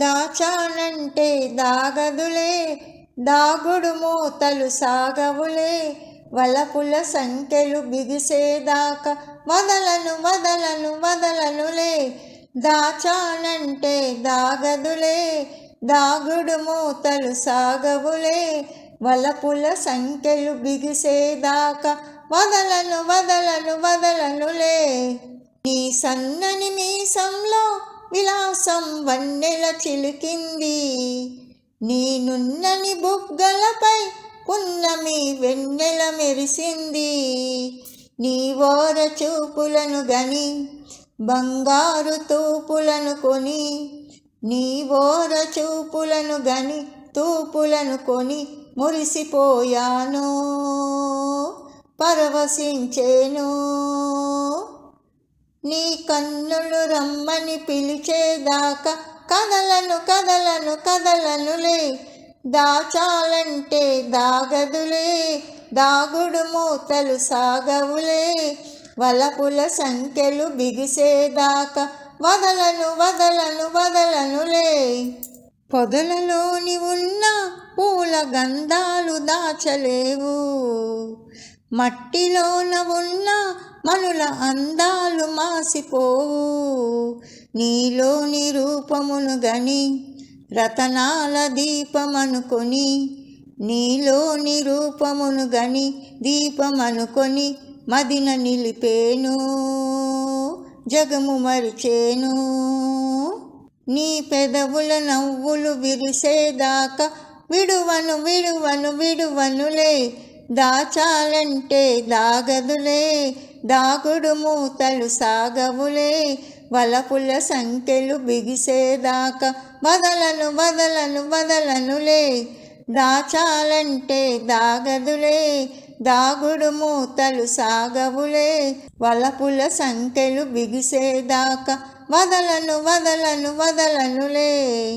దాచానంటే దాగదులే దాగుడు మూతలు సాగవులే వలపుల సంఖ్యలు బిగిసేదాకా వదలను వదలను వదలనులే. దాచానంటే దాగదులే దాగుడు మూతలు సాగవులే వలపుల సంఖ్యలు బిగిసేదాకా వదలను వదలను వదలనులే. నీ సన్నని మీసంలో విలాసం వన్నెల చిలికింది. నేనున్నని బుగ్గలపై పున్నమి వెన్నెల మెరిసింది. నీ ఓర చూపులను గని బంగారు తూపులను కొని నీ ఓర చూపులను గని తూపులను కొని మురిసిపోయాను పరవశించేను. నీ కన్నులు రమ్మని పిలిచేదాకా కదలను కదలను కదలనులే. దాచాలంటే దాగదులే దాగుడు మూతలు సాగవులే. వలపుల సంఖ్యలు బిగిసేదాకా వదలను వదలను వదలనులే. పొదలలోని ఉన్న పూల గంధాలు దాచలేవు. మట్టిలోన ఉన్న మనుల అందాలు మాసిపోవు. నీలోని రూపమును గని రతనాల దీపమనుకొని నీలోని రూపమును గని దీపమనుకొని మదిన నిలిపేను జగము మరిచేను. నీ పెదవుల నవ్వులు విరిసేదాకా విడువను విడువను విడువనులే దాచాలంటే దాగదులే దాగుడు మూతలు సాగవులే. వలపుల సంఖ్యలు బిగిసేదాకా వదలను వదలను వదలనులే. దాచాలంటే దాగదులే దాగుడు మూతలు సాగవులే. వలపుల సంఖ్యలు బిగిసేదాకా వదలను వదలను వదలనులే.